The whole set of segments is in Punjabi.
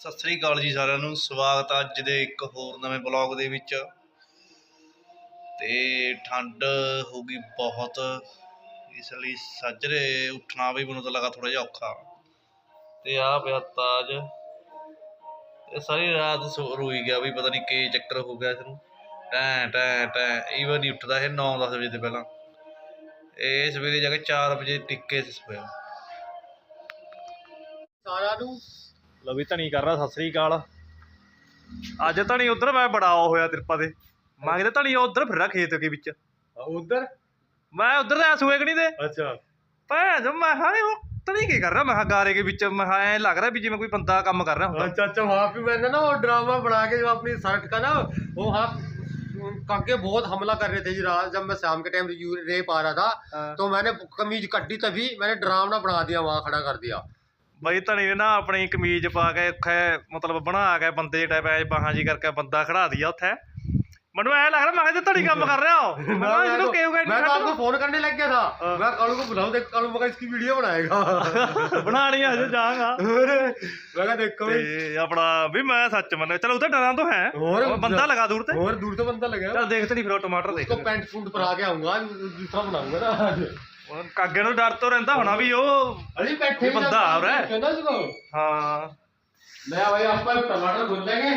ਸਤਿ ਸ੍ਰੀ ਅਕਾਲ ਜੀ ਸਾਰਿਆਂ ਨੂੰ, ਸਵਾਗਤ ਹੈ ਅੱਜ ਦੇ ਇੱਕ ਹੋਰ ਨਵੇਂ ਬਲੌਗ ਦੇ ਵਿੱਚ। ਤੇ ਠੰਡ ਹੋ ਗਈ ਬਹੁਤ, ਇਸ ਲਈ ਸੱਜਰੇ ਉੱਠਣਾ ਵੀ ਮੈਨੂੰ ਤਾਂ ਲੱਗਾ ਥੋੜਾ ਜਿਹਾ ਔਖਾ। ਤੇ ਆ ਪਿਆ ਤਾਜ। ਤੇ ਸਾਰੀ ਰਾਤ ਸੋ ਰੋਈ ਗਿਆ ਵੀ ਪਤਾ ਨਹੀਂ ਕੀ ਚੱਕਰ ਹੋ ਗਿਆ ਇਸ ਨੂੰ ਟੈ, ਟੈਂ ਟੈਂ ਈਵਨ ਨਹੀਂ ਉੱਠਦਾ ਇਹ 9-10 ਵਜੇ ਤੋਂ ਪਹਿਲਾਂ। ਇਹ ਸਵੇਰੇ ਜਾ ਕੇ 4 ਵਜੇ ਟਿੱਕੇ ਸੋਇਆ ਸਾਰਿਆਂ ਨੂੰ ਲਵੀ ਧਣੀ ਕਰ ਰਿਹਾ ਸਤਿ ਸ੍ਰੀ ਅਕਾਲ ਅੱਜ ਧਣੀ ਉਧਰ ਮੈਂ ਬੜਾ ਉਹ ਹੋਇਆ ਤਿਰਪਾ ਦੇ ਮੈਂ ਕਿਹਾ ਧਣੀ ਉਧਰ ਫਿਰਦਾ ਖੇਤ ਕੇ ਵਿੱਚ ਉਧਰ ਮੈਂ ਉਧਰ ਦਾ ਸੂਏ ਕਣੀ ਦੇ ਅੱਛਾ ਭੈਣ ਜੋ ਮੈਂ ਹਾਂ ਉਹ ਧਣੀ ਕੀ ਕਰ ਰਿਹਾ ਮੈਂ ਕਿਹਾ ਗਾਰੇ ਕੇ ਵਿੱਚ ਮੈਂ ਕਿਹਾ ਐਂ ਲੱਗ ਰਿਹਾ ਵੀ ਜਿਵੇਂ ਕੋਈ ਬੰਦਾ ਕੰਮ ਕਰ ਰਿਹਾ ਹੁੰਦਾ अच्छा अच्छा वहाँ पे मैंने ना वो ड्रामा बना के जो अपनी शर्ट का ना वो वहाँ काके बहुत हमला कर रहे थे जी रात जब मैं शाम के टाइम रेप आ रहा था ਹਾਂ। तो मैंने कमीज कटी तभी मैंने ड्रामा बना दिया वहाँ खड़ा कर दिया ਬਈ ਧਣੀ ਨੇ ਨਾ ਆਪਣੀ ਕਮੀਜ਼ ਪਾ ਕੇ ਉੱਥੇ ਮਤਲਬ ਬਣਾ ਕੇ ਬੰਦੇ ਟਾਈਪ ਐ ਬਾਹਾਂ ਜੀ ਕਰਕੇ ਬੰਦਾ ਖੜਾ ਦਿਆ ਉੱਥੇ ਮੈਨੂੰ ਐ ਲੱਗ ਰਿਹਾ ਮੈਂ ਕਿਹਾ ਧਣੀ ਕੰਮ ਕਰ ਰਿਹਾ ਹੋ ਮੈਂ ਕਿਹਾ मैं ਇਹਨੂੰ तो, ਕਿਉਂ मैं तो आपको फोन करने लग गया था हाँ। मैं कालू को बुलाऊं देख कालू मगर इसकी वीडियो बनाएगा ਬਣਾਣੀ ਹਜੇ ਜਾਗਾ और मैं कहा देखो भाई ਤੇ ਆਪਣਾ ਵੀ ਮੈਂ ਸੱਚ ਮੰਨ ਚਲ ਉਹ ਤਾਂ ਡਰਾਂ ਤੋਂ ਹੈ ਹੋਰ ਉਹ ਬੰਦਾ ਲਗਾ ਦੂਰ ਤੇ और दूर से बंदा लगा ਚੱਲ ਦੇਖਦੇ ਨਹੀਂ ਫਿਰ ਉਹ ਟਮਾਟਰ ਦੇਖ उसको पैंट सूट पर आके आऊंगा दूसरा बनाऊंगा ना आज ਉਹ ਕਾਗੇ ਨੂੰ ਡਰ ਤੋਂ ਰਹਿੰਦਾ ਹੋਣਾ ਵੀ ਉਹ ਅਸੀਂ ਬੈਠੇ ਬੰਦਾ ਆ ਰਿਹਾ ਕਹਿੰਦਾ ਜਦੋਂ। ਹਾਂ। ਲੈ ਭਾਈ ਆਪਾਂ ਟਮਾਟਰ ਭੁੱਲ ਲੈਗੇ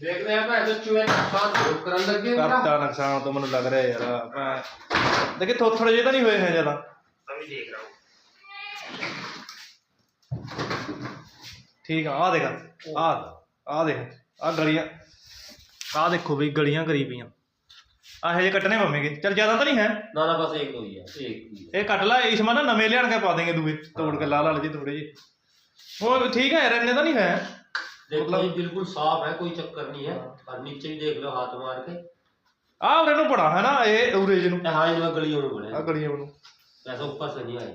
ਦੇਖਦੇ ਆ ਭੈਣ ਚੂਹੇ ਨੁਕਸਾਨ ਜ਼ਰੂਰ ਕਰਨ ਲੱਗੇ ਕਰਤਾ ਨੁਕਸਾਨ ਤਾਂ ਮੈਨੂੰ ਲੱਗ ਰਿਹਾ ਯਾਰ ਮੈਂ ਦੇਖੇ ਥੋਥੜ ਜੇ ਤਾਂ ਨਹੀਂ ਹੋਏ ਹੈ ਜ਼ਿਆਦਾ। ਤਾਂ ਦੇਖ ਰਹਾ ਠੀਕ ਆ ਆ ਦੇਖ ਆ ਆ ਦੇਖ ਆ ਗਲੀਆਂ। ਆ ਦੇਖੋ ਵੀ ਗਲੀਆਂ ਕਰੀ ਪਈਆਂ। ਆ ਹਜੇ ਕੱਟਣੇ ਪਵੇਂਗੇ ਚਲ ਜ਼ਿਆਦਾ ਤਾਂ ਨਹੀਂ ਹੈ ना ना बस एक दो ही है एक ही है ਇਹ ਕੱਟ ਲੈ ਇਸ ਮਾ ਨਾ ਨਵੇਂ ਲਿਆਣ ਕੇ ਪਾ ਦੇਂਗੇ ਦੂਏ ਤੋੜ ਕੇ ਲਾਲ ਲਾਲ ਜੀ ਥੋੜੇ ਜਿਹੇ ਹੋਰ ਠੀਕ ਹੈ ਯਾਰ ਇੰਨੇ ਤਾਂ ਨਹੀਂ ਹੈ देखो मतलब- ये बिल्कुल साफ है कोई चक्कर नहीं है और नीचे भी देख लो हाथ मार के ਆ ਉਰੇ ਨੂੰ ਪੜਾ ਹੈ ਨਾ ਇਹ ਉਰੇ ਜਿਹਨੂੰ हाँ इनमें गलियों में बड़े ਆ ਗਲੀਆਂ ਨੂੰ ऐसा ऊपर से नहीं आए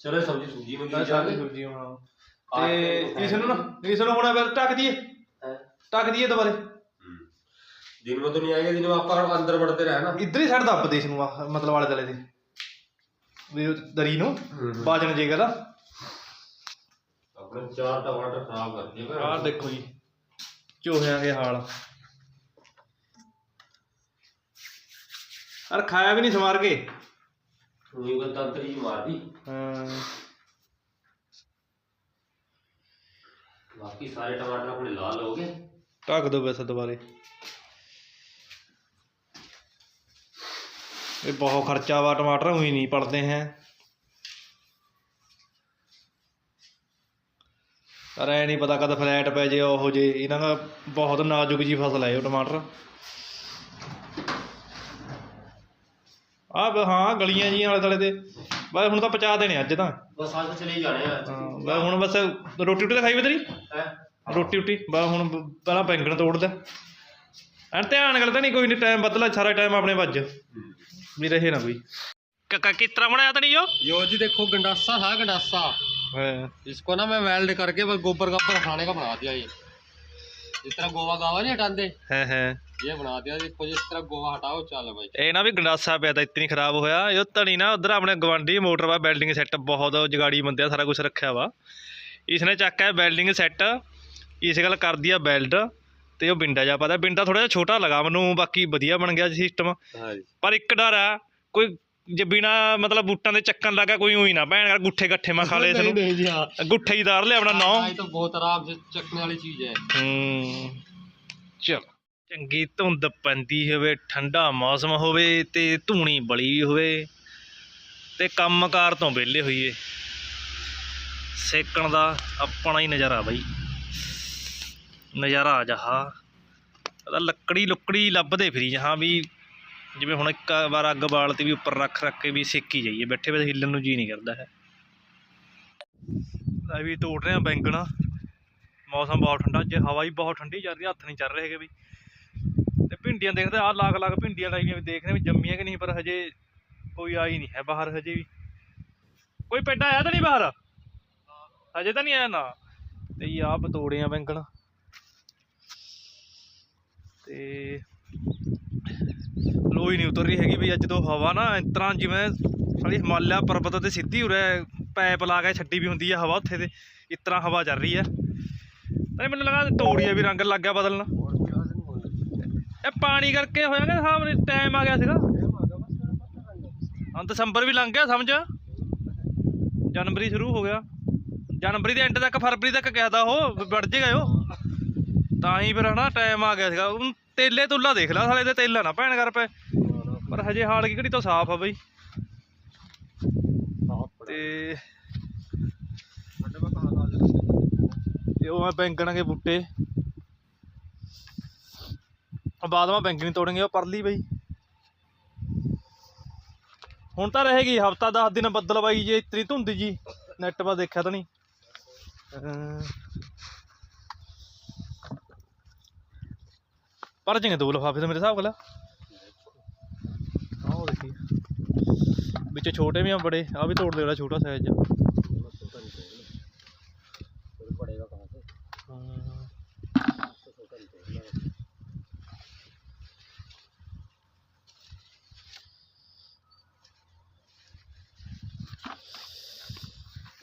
चलो सब्जी सूजी में ਆ गिर ਸਾਰੀ जाएगी ਸਬਜ਼ੀਆਂ ਹਾਂ ਆਹ ਤੇ ਇਸ ਨੂੰ ਨਾ ਇਸ ਨੂੰ ਹੁਣ ਫਿਰ ਢੱਕ ਦਈਏ हैं? ਢੱਕ ਦਈਏ ਦੁਬਾਰੇ हम्म। दिन में तो नहीं आएगा दिन में आपका अंदर बढ़ते रहे ना ਇੱਧਰ ਹੀ ਸਾਈਡ ਦੱਬ ਦੇ ਇਸ ਨੂੰ ਆਹ ਮਤਲਬ ਵਾਲੇ ਤਲੇ ਦੇ ਵੀ ਉਹ ਦਰੀ ਨੂੰ हम्म। ਬਾਜਣ ਜੇਗਾ ਦਾ अपने चार टमाटर खराब कर दिए ਆਹ ਦੇਖੋ ਜੀ ਚੋਹਿਆਂ ਦੇ ਹਾਲ ਅਰ ਖਾਇਆ ਵੀ ਨਹੀਂ ਸਮਾਰ ਕੇ उन्हीं को तंत्री ही मार दी ਹਾਂ बाकी सारे टमाटर अपने लाल हो गए ਢੱਕ ਦੋ ਵੈਸੇ ਦੁਬਾਰੇ ਇਹ ਬਹੁਤ ਖਰਚਾ ਵਾ ਟਮਾਟਰ ਹੋਈ ਨਹੀਂ ਪੜਦੇ ਹੈ ਪਰ ਐ ਨਹੀਂ ਪਤਾ ਕਦ ਫਲੈਟ ਪੈ ਜੇ ਉਹ ਜੇ ਇਹਨਾਂ ਦਾ ਬਹੁਤ ਨਾਜ਼ੁਕ ਜੀ ਫਸਲ ਹੈ ਉਹ ਟਮਾਟਰ ਆ ਹਾਂ ਗਲੀਆਂ ਜੀਆਂ ਆਲੇ ਦੁਆਲੇ ਤੇ ਬਸ ਹੁਣ ਤਾਂ ਪਚਾ ਦੇਣੇ ਅੱਜ ਤਾਂ बस आज तो चले ही जाने हैं ਹਾਂ ਬਸ ਹੁਣ ਬਸ ਰੋਟੀ ਰੋਟੀ ਤਾਂ ਖਾਈ ਵੇ ਤੇਰੀ हैं? ਰੋਟੀ ਰੋਟੀ ਬਸ ਹੁਣ ਬ- ਪਹਿਲਾਂ ਬੈਂਗਣ ਤੋੜਦਾ ਐਂ ਧਿਆਨ ਗੱਲ ਤਾਂ ਨਹੀਂ ਕੋਈ ਨਹੀਂ ਟਾਈਮ ਬਦਲਾ ਸਾਰਾ ਟਾਈਮ ਆਪਣੇ ਵੱਜ ਵੀ ਰਹੇ ਨਾ ਕੋਈ ਕੱਕਾ ਕਿਸ ਤਰ੍ਹਾਂ ਬਣਾਇਆ ਤਾਂ ਨਹੀਂ ਉਹ यो जी देखो गंडासा था गंडासा ਹਾਂ इसको ना मैं वेल्ड करके बस गोबर गब्बर हटाने का बना दिया ये जिस तरह गोवा गावा नहीं हटाते ਹੈ ਹੈ ये बना दिया देखो जिस तरह गोवा हटाओ चल भाई ਇਹ ਨਾ ਵੀ ਗੰਡਾਸਾ ਪਿਆ ਤਾਂ ਇਤਨੀ ਖਰਾਬ ਹੋਇਆ ਇਹ ਧਣੀ ਨਾ ਉਧਰ ਆਪਣੇ ਗਵਾਂਢੀ ਮੋਟਰ ਵਾ ਬਿਲਡਿੰਗ ਸੈੱਟ ਬਹੁਤ ਜਗਾੜੀ ਬੰਦੇ ਆ ਸਾਰਾ ਕੁਝ ਰੱਖਿਆ ਵਾ ਇਸਨੇ ਚੱਕਿਆ ਬਿਲਡਿੰਗ ਸੈੱਟ ਇਸ ਗੱਲ ਕਰਦੀ ਆ ਬਿਲਡ ਤੇ ਉਹ ਬਿੰਡਾ ਜਾ ਪਤਾ ਬਿੰਡਾ ਥੋੜਾ ਜਿਹਾ ਛੋਟਾ ਲਗਾ ਮੈਨੂੰ ਬਾਕੀ ਵਧੀਆ ਬਣ ਗਿਆ ਸਿਸਟਮ हाँ जी ਪਰ ਇੱਕ ਡਰ ਆ ਕੋਈ ਜੇ ਬਿਨਾ ਮਤਲਬ ਬੂਟਾਂ ਦੇ ਚੱਕਣ ਲੱਗਾ ਕੋਈ ਉਹੀ ਨਾ ਭੈਣ ਕਰ ਗੁੱਠੇ ਗੱਠੇ ਮੈਂ ਖਾ ਲਏ ਇਸ ਨੂੰ नहीं जी हाँ ਗੁੱਠੇ ਹੀ ਦਾਰ ਲਿਆ ਆਪਣਾ ਨੌ हाँ, ये तो बहुत आराम से चखने वाली चीज है ਹੂੰ ਚਲ ਚੰਗੀ ਧੁੰਦ ਪੈਂਦੀ ਹੋਵੇ ਠੰਡਾ ਮੌਸਮ ਹੋਵੇ ਤੇ ਧੂਣੀ ਬਲੀ ਹੋਵੇ ਤੇ ਕੰਮਕਾਰ ਤੋਂ ਵਿਹਲੇ ਹੋਈਏ ਸੇਕਣ ਦਾ ਆਪਣਾ ਹੀ ਨਜ਼ਾਰਾ ਬਾਈ ਨਜ਼ਾਰਾ ਆ ਜਹਾ ਉਹਦਾ ਲੱਕੜੀ ਲੁੱਕੜੀ ਲੱਭਦੇ ਫਿਰੀ ਜਹਾਂ ਵੀ ਜਿਵੇਂ ਹੁਣ ਇੱਕ ਵਾਰ ਅੱਗ ਬਾਲਤੀ ਵੀ ਉੱਪਰ ਰੱਖ ਰੱਖ ਕੇ ਵੀ ਸੇਕੀ ਜਾਈਏ, ਬੈਠੇ ਬੈਠੇ ਹਿੱਲਣ ਨੂੰ ਜੀ ਨਹੀਂ ਕਰਦਾ ਹੈ। ਲੈ ਵੀ ਤੋੜ ਰਹੇ ਆ ਬੈਂਗਣ। ਮੌਸਮ ਬਹੁਤ ਠੰਡਾ, ਅੱਜ ਹਵਾ ਵੀ ਬਹੁਤ ਠੰਡੀ ਚੱਲ ਰਹੀ ਹੱਥ ਨਹੀਂ ਚੱਲ ਰਹੇ ਹੈਗੇ ਵੀ। ਤੇ ਭਿੰਡੀਆਂ ਦੇਖਦੇ ਆ ਲੱਗ ਲੱਗ ਭਿੰਡੀਆਂ ਲਾਈਆਂ ਵੀ ਦੇਖਦੇ ਵੀ ਜੰਮੀਆਂ ਕਿ ਨਹੀਂ, ਪਰ ਹਜੇ ਕੋਈ ਆਈ ਨਹੀਂ ਹੈ ਬਾਹਰ ਹਜੇ ਵੀ। ਕੋਈ ਪੈਡਾ ਆਇਆ ਤਾਂ ਨਹੀਂ ਬਾਹਰ? ਹਜੇ ਤਾਂ ਨਹੀਂ ਆਇਆ ਨਾ। ਤੇ ਇਹ ਆ ਬਤੋੜੇ ਬੈਂਗਣ। ਤੇ ਲੋਈ ਨਹੀਂ ਉਤਰ ਰਹੀ ਹੈਗੀ ਵੀ ਅੱਜ ਤੋਂ ਹਵਾ ਨਾ, ਇਸ ਤਰ੍ਹਾਂ ਜਿਵੇਂ ਸਾਲੀ ਹਿਮਾਲਿਆ ਪਰਬਤ ਤੇ ਸਿੱਧੀ ਉਰੇ ਪੈਪ ਲਾ ਕੇ ਛੱਡੀ ਵੀ ਹੁੰਦੀ ਹੈ ਹਵਾ ਉੱਥੇ ਤੇ, ਇਸ ਤਰ੍ਹਾਂ ਹਵਾ ਚੱਲ ਰਹੀ ਹੈ ਨਹੀਂ ਮੈਨੂੰ ਲੱਗਾ ਤੋੜੀਆ ਵੀ ਰੰਗ ਲੱਗ ਗਿਆ ਬਦਲਣਾ। ਇਹ ਪਾਣੀ ਕਰਕੇ ਹੋਇਆ ਨਾ ਸਾਹਮਣੇ ਟਾਈਮ ਆ ਗਿਆ ਸੀਗਾ। ਹਾਂ, ਦਸੰਬਰ ਵੀ ਲੰਘ ਗਿਆ, ਸਮਝ? ਜਨਵਰੀ ਸ਼ੁਰੂ ਹੋ ਗਿਆ। ਜਨਵਰੀ ਦੇ ਐਂਡ ਤੱਕ, ਫਰਵਰੀ ਤੱਕ ਕਹਿਦਾ ਉਹ, ਵੜ ਜੇਗਾ ਉਹ। ਤਾਂ ਹੀ ਫਿਰ ਹਨਾ ਟਾਈਮ ਆ ਗਿਆ ਸੀਗਾ। ਹੁਣ ਤੇਲੇ ਤੁੱਲਾ ਦੇਖ ਲੈ, ਸਾਲੇ ਦੇ ਤੇਲਾ ਨਾ ਭੈਣ ਕਰ ਪਏ ਪਰ ਹਜੇ ਹਾਲ ਕੀ ਘੜੀ ਤੋਂ ਸਾਫ਼ ਆ ਬਈ। ਤੇ ਇਹ ਉਹ ਮੈਂ ਬੈਂਗਣ ਕੇ ਬੂਟੇ ਬਾਅਦ ਮੈਂ ਬੈਂਗਣੀ ਤੋੜਨਗੇ ਉਹ ਪਰਲੀ ਬਈ। ਹੁਣ ਤਾਂ ਰਹੇਗੀ, ਹਫਤਾ 10 ਦਿਨ ਬੱਦਲ ਬਾਈ ਜੇ ਇਤਰੀ ਧੁੰਦੀ ਜੀ। ਨੈਟ 'ਪਾ ਦੇਖਿਆ ਤਾਂ ਨਹੀਂ। ਪਰ ਜਾਂਗੇ ਦੋ ਲਫਾਫੇ ਤੇ ਮੇਰੇ ਹਿਸਾਬ ਨਾਲ। ਆਹ ਦੇਖੀ। ਵਿੱਚ ਛੋਟੇ ਵੀ ਆ ਬੜੇ ਆ ਵੀ ਤੋੜ ਦੇ ਛੋਟਾ ਸਾਈਜ਼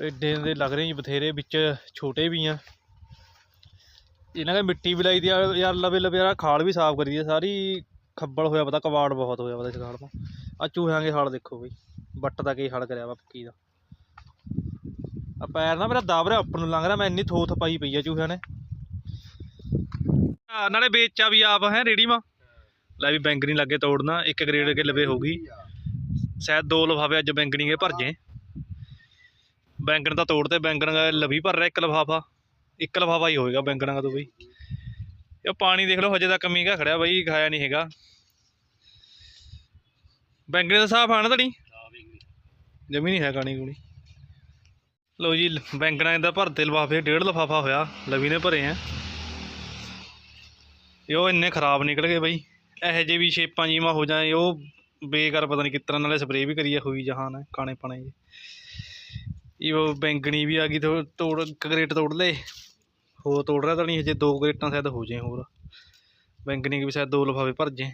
ਏਡੇ ਦੇ ਲੱਗ ਰਹੇ ਜੀ ਬਥੇਰੇ, ਵਿੱਚ ਛੋਟੇ ਵੀ ਆ। ਇਹਨਾਂ ਨੇ ਮਿੱਟੀ ਵੀ ਲਾਈ ਦੀ ਆ ਯਾਰ ਲਵੇ ਲਵੇ ਯਾਰ ਖਾਲ ਵੀ ਸਾਫ਼ ਕਰੀ ਦੀ ਆ ਸਾਰੀ ਖੱਬਲ ਹੋਇਆ ਪਤਾ ਕਵਾੜ ਬਹੁਤ ਹੋਇਆ ਪਤਾ ਇਸ ਖਾਲ ਤੋਂ ਆ ਚੂਹਿਆਂ ਦੇ ਹਾਲ ਦੇਖੋ ਬਈ ਬੱਟ ਦਾ ਕੀ ਹਾਲ ਕਰਿਆ ਵਾ ਪੱਕੀ ਦਾ। ਆ ਪੈਰ ਨਾ ਮੇਰਾ ਦਬ ਰਿਹਾ ਉੱਪਰ ਨੂੰ ਲੰਘ ਰਿਹਾ ਮੈਂ ਇੰਨੀ ਥੋਥ ਪਾਈ ਪਈ ਆ ਚੂਹਿਆਂ ਨੇ। ਆ, ਨਾਲੇ ਵੇਚਾ ਵੀ ਆਪ ਹੈ ਰੇੜੀ ਮਾ ਲੈ ਵੀ ਬੈਂਗਣੀ ਲੱਗੇ ਤੋੜਨਾ ਇੱਕ ਗ੍ਰੇਡ ਕੇ ਲਵੇ ਹੋਊਗੀ ਸ਼ਾਇਦ ਦੋ ਲਫਾਫੇ ਅੱਜ ਬੈਂਗਣੀ ਕੇ ਭਰ ਜੇ ਬੈਂਗਣ ਤਾਂ ਤੋੜਤੇ ਬੈਂਗਣ ਦਾ ਲਵੀ ਭਰ ਰਿਹਾ ਇੱਕ ਲਫਾਫਾ। ਇੱਕ ਲਫਾਫਾ ਹੀ ਹੋਏਗਾ ਬੈਂਗਣਾਂ ਦਾ ਤੋਂ ਬਈ। ਇਹ ਪਾਣੀ ਦੇਖ ਲਓ, ਹਜੇ ਤੱਕ ਮੀਂਹ ਖੜਿਆ ਬਈ, ਖਾਇਆ ਨਹੀਂ ਹੈਗਾ। ਬੈਂਗਣੇ ਦਾ ਸਾਫ਼ ਆਣਾ ਤੜੀ ਜਮੀ ਨਹੀਂ ਹੈ ਕਾਣੀ ਕੁਣੀ। ਲਓ ਜੀ ਬੈਂਗਣਾ ਬੈਂਗਣਾਂ ਦਾ ਭਰਤੇ ਲਫਾਫੇ, ਡੇਢ ਲਫਾਫਾ ਹੋਇਆ, ਲਵੀ ਨੇ ਭਰੇ ਆ। ਇਹ ਉਹ ਇੰਨੇ ਖਰਾਬ ਨਿਕਲ ਗਏ ਬਈ। ਇਹੋ ਜਿਹੇ ਵੀ ਸ਼ੇਪਾਂ ਜੀਵਾਂ ਹੋ ਜਾਏ ਉਹ ਬੇਕਾਰ ਪਤਾ ਨਹੀਂ ਕਿਸ ਨਾਲੇ ਸਪਰੇਅ ਵੀ ਕਰੀਏ, ਹੋਈ ਜਹਾਨ ਹੈ ਕਾਣੇ ਪਾਣੇ ਇਹ ਉਹ ਬੈਂਗਣੀ ਵੀ ਆ ਗਈ ਤੋੜ ਇੱਕ ਤੋੜ ਲਏ। ਹੋਰ ਤੋੜ ਰਿਹਾ ਤਾਂ ਨਹੀਂ ਹਜੇ, ਦੋ ਗ੍ਰੇਟਾਂ ਸ਼ਾਇਦ ਹੋ ਜਾਏ ਹੋਰ। ਬੈਂਗਣੀ ਵੀ ਸ਼ਾਇਦ ਦੋ ਲਫਾਫੇ ਭਰ ਜੇ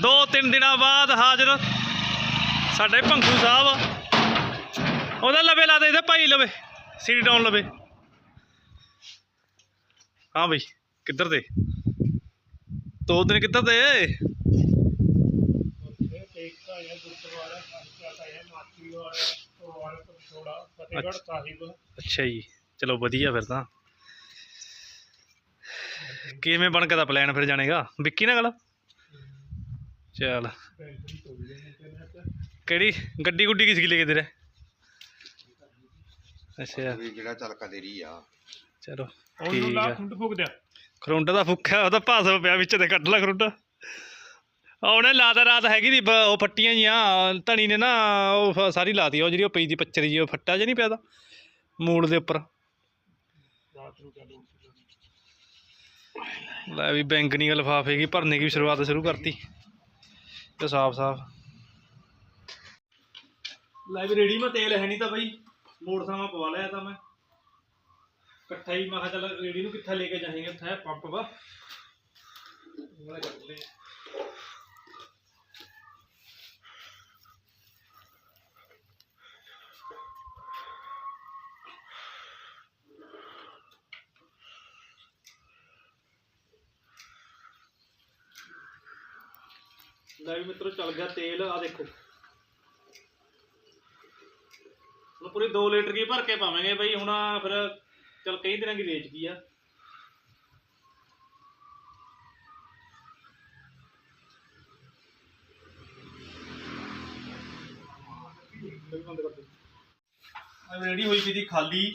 ਦੋ ਤਿੰਨ ਦਿਨਾਂ ਬਾਅਦ ਹਾਜ਼ਰ ਸਾਡੇ ਭੰਗੂ ਸਾਹਿਬ। ਉਹਦਾ ਲਵੇ, ਲਾ ਦੇ ਇਹਦੇ ਭਾਈ ਲਵੇ ਸੀਡੀ ਡਾਊਨ ਲਵੇ। ਹਾਂ ਬਈ, ਕਿੱਧਰ ਤੇ ਦੋ ਦਿਨ ਕਿੱਧਰ ਤੇ ਅੱਛਾ ਜੀ। ਚਲੋ ਵਧੀਆ ਫਿਰ ਤਾਂ। ਕਿਵੇਂ ਬਣ ਕੇ ਦਾ ਪਲਾਨ ਫਿਰ ਜਾਣੇਗਾ? ਵਿੱਕੀ ਨਾਲ ਗੱਲ? ਚੱਲ। ਕਿਹੜੀ? ਗੱਡੀ ਗੁੱਡੀ ਕਿਸ ਕੀ ਲੈ ਕੇ ਤੇਰੇ ਅੱਛਾ। ਵੀ ਜਿਹੜਾ ਚੱਲ ਕਦੇ ਰਹੀ ਆ। ਚਲੋ ਉਹਨੂੰ ਲਾ ਖੁੰਡ ਫੁੱਕ ਦਿਆ ਖਰੁੰਡਾ ਦਾ ਫੁੱਕਾ ਉਹਦਾ ਭਾਸ ਪਿਆ ਵਿੱਚ ਤੇ ਕੱਢ ਲਾ ਖਰੁੰਡਾ। ਉਹਨੇ ਲਾਦਾ ਰਾਤ ਹੈਗੀ ਦੀ ਉਹ ਫੱਟੀਆਂ ਜੀਆਂ ਧਣੀ ਨੇ ਨਾ ਉਹ ਸਾਰੀ ਲਾਤੀ ਉਹ ਜਿਹੜੀ ਉਹ ਪਈ ਦੀ ਪੱਚਰੀ ਜੀ ਉਹ ਫੱਟਾ ਜਿਹਾ ਨਹੀਂ ਪਿਆ ਦਾ ਮੂਲ ਦੇ ਉੱਪਰ। ਰਾਤ ਨੂੰ ਚਾਲੂ ਲੈ ਵੀ ਬੈਂਗਣੀ ਲਿਫਾਫੇ ਕੀ ਭਰਨੇ ਕੀ ਸ਼ੁਰੂਆਤ ਸ਼ੁਰੂ ਕਰਤੀ। ਤੇ ਸਾਫ਼ ਸਾਫ਼। ਲੈ ਵੀ ਰੇੜੀ ਮੈਂ ਤੇਲ ਹੈ ਨਹੀਂ ਤਾਂ ਬਈ ਮੋਟਰਸਾਈਕਲ ਮੈਂ ਪਵਾ ਲਿਆ ਤਾਂ ਮੈਂ। ਇਕੱਠਾ ਹੀ ਮੈਂ ਕਿਹਾ ਚੱਲ ਰੇੜੀ ਨੂੰ ਕਿੱਥੇ ਲੈ ਕੇ ਜਾਵਾਂਗੇ ਉੱਥੇ, ਪੰਪ ਵਾ। ਉਹਨੇ ਕੱਢ ਲਿਆ ਲੈ ਵੀ ਮਿੱਤਰੋ, ਚੱਲ ਗਿਆ ਤੇਲ ਆ ਦੇਖੋ। ਹੁਣ ਪੂਰੀ 2 ਲੀਟਰ ਕੀ ਭਰ ਕੇ ਪਾਵਾਂਗੇ ਬਈ, ਹੁਣ ਫਿਰ ਚੱਲ ਕਈ ਦਿਨਾਂ ਦੀ ਵੇਚ ਗਈ ਆ। ਰੈਡੀ ਹੋਈ ਪਈ ਖਾਲੀ।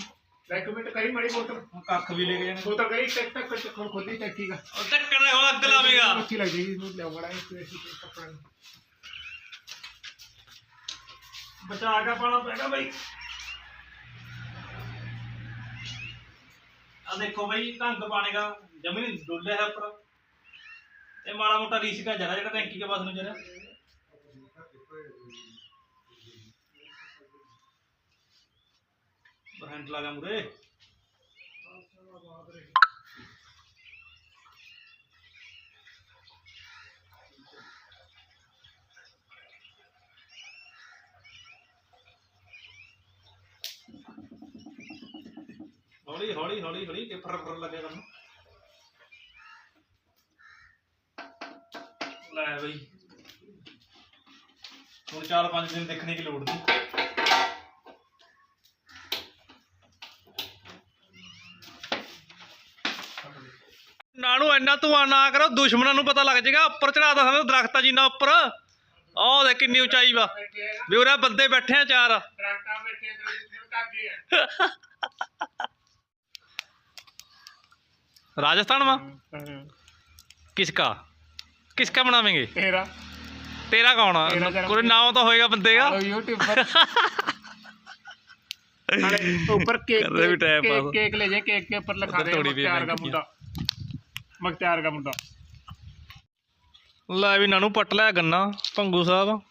ਇੱਕ ਮਿੰਟ ਕਰੀ ਮਾੜੀ ਬੋਤਲ ਹੁਣ ਕੱਖ ਵੀ ਲੈ ਕੇ ਜਾਣੇ। ਬੋਤਲ ਕਰੀ ਟੱਕ ਟੱਕ ਚੱਕਣ ਖੋਲੀ ਟੈਕੀ ਦਾ ਉਹ ਟੱਕਰ ਦਾ ਅੱਗ ਲਾਵੇਗਾ। ਅੱਛੀ ਲੱਗ ਜਾਏਗੀ ਇਹਨੂੰ ਲਿਆਉਣਾ ਇਸ ਤੇ ਕੱਪੜਾ ਬਚਾ ਕੇ ਪਾਣਾ ਪੈਗਾ ਬਈ। ਆ ਦੇਖੋ ਬਈ ਢੰਗ ਪਾਣੇ ਦਾ ਜਮੀਨ ਡੋਲੇ ਹੈ ਉੱਪਰ। ਇਹ ਮਾੜਾ ਮੋਟਾ ਰੀਸਕਾ ਜਰਾ ਜਿਹੜਾ ਟੈਂਕੀ ਕੇ ਪਾਸ ਨੂੰ ਜਰਾ ਹੈਂਡ ਲਗਾ ਮੁਰੇ ਹੌਲੀ ਹੌਲੀ ਹੌਲੀ ਹੌਲੀ ਹੌਲੀ ਕਿ ਫਰ ਫਰ ਲੱਗਿਆ ਕੰਮ ਲੈ ਬਈ। ਹੁਣ 4-5 ਦਿਨ ਦੇਖਣੇ ਦੀ ਲੋੜ ਨਹੀਂ ਨਾਣੂ ਇੰਨਾ ਧੂਆਂ ਨਾ ਕਰੋ ਦੁਸ਼ਮਣਾਂ ਨੂੰ ਪਤਾ ਲੱਗ ਜਾਏਗਾ ਉੱਪਰ ਚੜਾਦਾ ਸਮਝ ਦਰਖਤਾਂ ਜਿੰਨਾ ਉੱਪਰ ਆਹ ਦੇ ਕਿੰਨੀ ਉਚਾਈ ਵਾ ਵੀ ਉਰੇ ਬੰਦੇ ਬੈਠੇ ਆ ਚਾਰ ਡਾਕਟਰ ਬੈਠੇ ਤੇ ਕਾਗੇ ਆ राजस्थान में किसका किसका बनावेंगे ਤੇਰਾ तेरा कौन तेरा है जन्म- कोई नाम तो होएगा बंदे का YouTube पर अरे ऊपर केक कर रहे भी टाइम केक, पास। केक ले जाए केक के ऊपर लिखा उधर दे थोड़ी भी मख्तियार का महंगी मुद्दा ਮਖਤਿਆਰ ਦਾ ਮੁੰਡਾ। ਲੈ ਵੀ ਨਾਨੂ ਪੱਟ ਲੈ ਗੰਨਾ ਭੰਗੂ ਸਾਹਿਬ।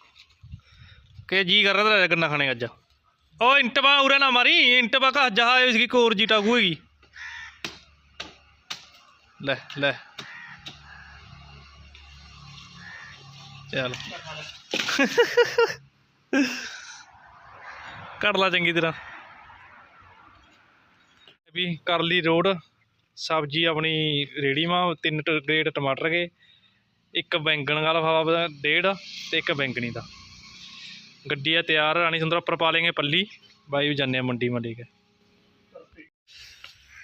ਕਿ ਜੀ ਕਰ ਰਿਹਾ ਤੇਰਾ ਗੰਨਾ ਖਾਣੇ ਅੱਜ। ਓ ਇੰਟਵਾ ਉਰੇ ਨਾ ਮਾਰੀ ਇੰਟਵਾ ਕਾ ਜਹਾ ਇਸ ਕੀ ਕੋਰ ਜੀ ਟਾਗੂ ਹੈਗੀ। ਲੈ ਲੈ। ਚਲ। ਕਰ ਲਾ ਚੰਗੀ ਤਰ੍ਹਾਂ। ਵੀ ਕਰ ਲਈ ਰੋਡ। ਸਬਜ਼ੀ ਆਪਣੀ ਰੇੜੀ ਮਾ ਤਿੰਨ ਟ- ਗ੍ਰੇਡ ਟਮਾਟਰ ਗਏ ਇੱਕ ਬੈਂਗਣ ਦਾ ਲਫਾਫਾ ਡੇਢ ਤੇ ਇੱਕ ਬੈਂਗਣੀ ਦਾ। ਗੱਡੀ ਆ ਤਿਆਰ, ਰਾਣੀ ਸੁੰਦਰ ਉੱਪਰ ਪਾ ਲੇਂਗੇ ਪੱਲੀ, ਬਾਈ ਵੀ ਜਾਂਦੇ ਆ ਮੰਡੀ ਮਾ ਕੇ।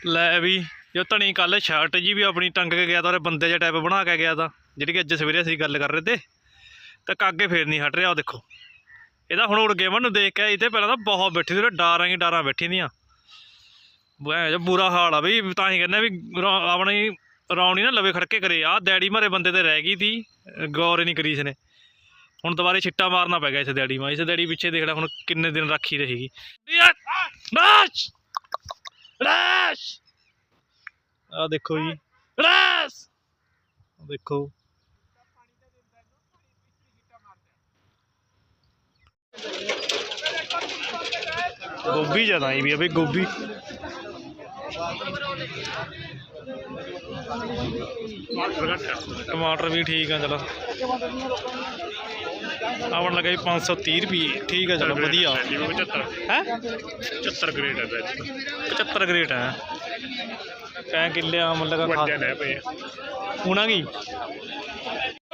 ਲੈ ਵੀ, ਜੋ ਧਣੀ ਕੱਲ ਸ਼ਰਟ ਜੀ ਵੀ ਆਪਣੀ ਟੰਗ ਕੇ ਗਿਆ ਤਾਂ, ਉਹਦੇ ਬੰਦੇ ਜਿਹਾ ਟਾਈਪ ਬਣਾ ਕੇ ਗਿਆ ਤਾਂ, ਜਿਹੜੀ ਕਿ ਅੱਜ ਸਵੇਰੇ ਅਸੀਂ ਗੱਲ ਕਰ ਰਹੇ ਤੇ, ਤਾਂ ਕਾਗੇ ਫੇਰ ਨਹੀਂ ਹਟ ਰਿਹਾ ਉਹ ਦੇਖੋ। ਇਹਦਾ ਹੁਣ ਉੜ ਗਿਆ ਮੈਨੂੰ ਦੇਖ ਕੇ ਇਹ ਤੇ ਪਹਿਲਾਂ ਤਾਂ ਬਹੁਤ ਬੈਠੀ ਸੀ ਡਾਰਾਂ ਹੀ ਡਾਰਾਂ ਬੈਠੀ ਦੀਆਂ। ਐ ਜੋ, ਬੁਰਾ ਹਾਲ ਆ ਬਈ, ਤਾਂ ਹੀ ਕਹਿੰਦਾ ਵੀ ਰੌ- ਆਪਣੀ ਰੌਣੀ ਨਾ ਲਵੇ ਖੜਕੇ ਕਰੇ ਆ ਡੈਡੀ ਮਾਰੇ ਬੰਦੇ ਤੇ ਰਹਿ ਗਈ ਤੀ, ਗੌਰ ਹੀ ਨਹੀਂ ਕਰੀ ਇਸਨੇ। ਹੁਣ ਦੁਬਾਰੇ ਛਿੱਟਾ ਮਾਰਨਾ ਪੈ ਗਿਆ ਇਸ ਡੈਡੀ ਮਾ, ਇਸ ਡੈਡੀ ਪਿੱਛੇ ਦੇਖ ਲੈ ਹੁਣ ਕਿੰਨੇ ਦਿਨ ਰਾਖੀ ਰਹੇਗੀ। ਰਾਸ਼! ਰਾਸ਼! ਆ ਦੇਖੋ ਜੀ। ਰਾਸ਼! ਆਹ ਦੇਖੋ। ਗੋਭੀ ਜ਼ਿਆਦਾ ਆਈ ਵੀ ਆ ਬਈ, ਗੋਭੀ। ਟਮਾਟਰ ਵੀ ਠੀਕ ਆ ਚਲੋ। ਆਵਣ ਲੱਗਾ ਜੀ 530 ਰੁਪਏ ਠੀਕ ਆ ਚਲੋ ਵਧੀਆ। ਹੈ? 75 ਗ੍ਰੇਡ ਹੈ 75 ਗ੍ਰੇਟ ਹੈ ਕੈ ਕਿੱਲੇ ਆਮ ਲੱਗਾ ਖਾ ਲੈ ਪਏ ਹੁਣਾ ਕੀ?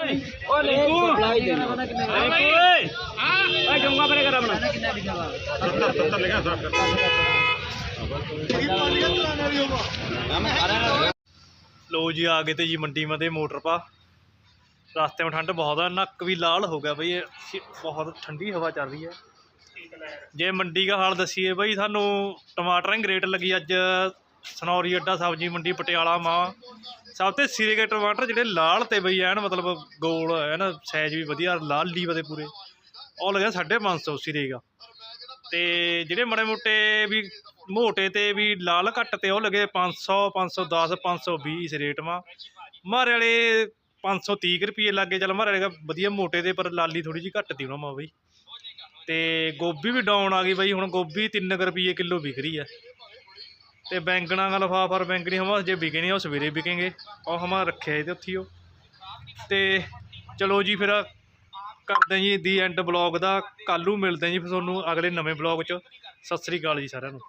ਓਏ ਲਿੰਕੂ ਓਏ ਓਏ ਜੰਗਾ ਪਰੇ ਕਰ ਆਪਣਾ। 70 70 ਲਿਖਿਆ ਲੋ ਜੀ, ਆ ਗਏ ਤੇ ਜੀ ਮੰਡੀ ਮਤੇ ਮੋਟਰ ਪਾ। ਰਸਤੇ ਵਿੱਚ ਠੰਡ ਬਹੁਤ ਆ, ਨੱਕ ਵੀ ਲਾਲ ਹੋ ਗਿਆ ਬਈ ਬਹੁਤ ਠੰਡੀ ਹਵਾ ਚੱਲ ਰਹੀ ਹੈ। ਜੇ ਮੰਡੀ ਦਾ ਹਾਲ ਦਸੀਏ ਬਈ, ਸਾਨੂੰ ਟਮਾਟਰਾਂ ਦੀ ਰੇਟ ਲੱਗੀ ਅੱਜ। ਸਨੌਰੀ, ਅੱਡਾ ਸਬਜ਼ੀ ਮੰਡੀ, ਪਟਿਆਲਾ ਮਾਂ। ਸਭ ਤੇ ਸਿਰੇ ਕੇ ਟਮਾਟਰ ਜਿਹੜੇ ਲਾਲ ਤੇ ਬਈ, ਐਨ ਮਤਲਬ ਗੋਲ ਹੈ ਨਾ ਸਾਈਜ਼ ਵੀ ਵਧੀਆ, ਲਾਲ ਲੀਵ ਦੇ ਪੂਰੇ। ਉਹ ਲੱਗਿਆ 550 ਸਿਰੇ ਦਾ। ਤੇ ਜਿਹੜੇ ਮੜੇ ਮੋਟੇ ਵੀ ਮੋਟੇ ਤੇ ਵੀ ਲਾਲ ਘੱਟ ਤੇ ਉਹ ਲੱਗੇ 500 510 520 ਇਸ ਰੇਟ ਮਾ ਮਾਰੇ ਵਾਲੇ 530 ਕੁ ਰੁਪਏ ਲੱਗੇ ਚੱਲ ਮਾਰੇ ਵਾਲੇ ਵਧੀਆ ਮੋਟੇ ਦੇ, ਪਰ ਲਾਲੀ ਥੋੜੀ ਜਿਹੀ ਘੱਟ ਤੀ ਉਹਨਾਂ ਮਾ ਬਈ। ਤੇ ਗੋਭੀ ਵੀ ਡਾਊਨ ਆ ਗਈ ਬਈ। ਹੁਣ ਗੋਭੀ 3 ਰੁਪਏ ਕਿਲੋ ਵਿਕ ਰਹੀ ਹੈ ਤੇ ਬੈਂਗਣਾ ਦਾ ਲਫਾਫਾ ਔਰ ਬੈਂਗਣੀ ਹਮਾ, ਜੇ ਵਿਕੇ ਨਹੀਂ ਉਹ ਸਵੇਰੇ ਵਿਕेंगे ਉਹ ਹਮਾ ਰੱਖਿਆ ਇਹਦੇ ਉੱਥੇ ਉਹ। ਤੇ ਚਲੋ ਜੀ ਫਿਰ ਕਰਦੇ ਜੀ ਦੀ ਐਂਡ ਬਲੌਗ ਦਾ। ਕੱਲ੍ਹ ਨੂੰ ਮਿਲਦੇ ਜੀ ਫਿਰ ਤੁਹਾਨੂੰ ਅਗਲੇ ਨਵੇਂ ਬਲੌਗ 'ਚ। ਸਤਿ ਸ੍ਰੀ ਅਕਾਲ ਜੀ ਸਾਰਿਆਂ ਨੂੰ।